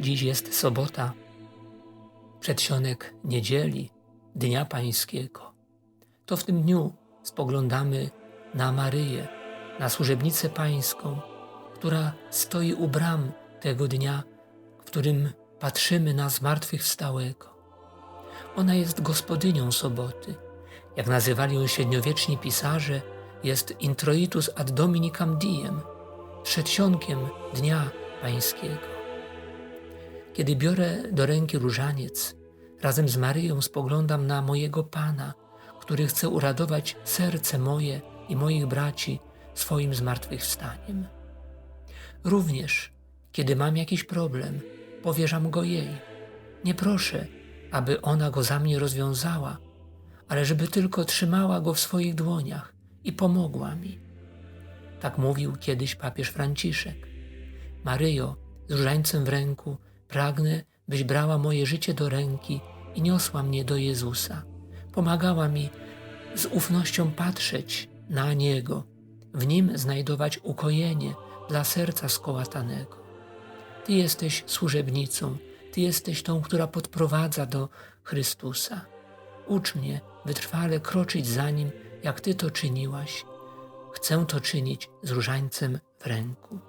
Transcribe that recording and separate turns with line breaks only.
dziś jest sobota, przedsionek niedzieli, Dnia Pańskiego, to w tym dniu spoglądamy na Maryję, na służebnicę Pańską, która stoi u bram tego dnia, w którym patrzymy na zmartwychwstałego. Ona jest gospodynią soboty. Jak nazywali ją średniowieczni pisarze, jest introitus ad dominicam diem, przedsionkiem Dnia Pańskiego. Kiedy biorę do ręki różaniec, razem z Maryją spoglądam na mojego Pana, który chce uradować serce moje i moich braci swoim zmartwychwstaniem. Również, kiedy mam jakiś problem, powierzam go jej. Nie proszę, aby ona go za mnie rozwiązała, ale żeby tylko trzymała go w swoich dłoniach i pomogła mi. Tak mówił kiedyś papież Franciszek. Maryjo, z różańcem w ręku, pragnę, byś brała moje życie do ręki i niosła mnie do Jezusa. Pomagała mi z ufnością patrzeć na Niego, w Nim znajdować ukojenie dla serca skołatanego. Ty jesteś służebnicą, Ty jesteś tą, która podprowadza do Chrystusa. Ucz mnie wytrwale kroczyć za Nim, jak Ty to czyniłaś. Chcę to czynić z różańcem w ręku.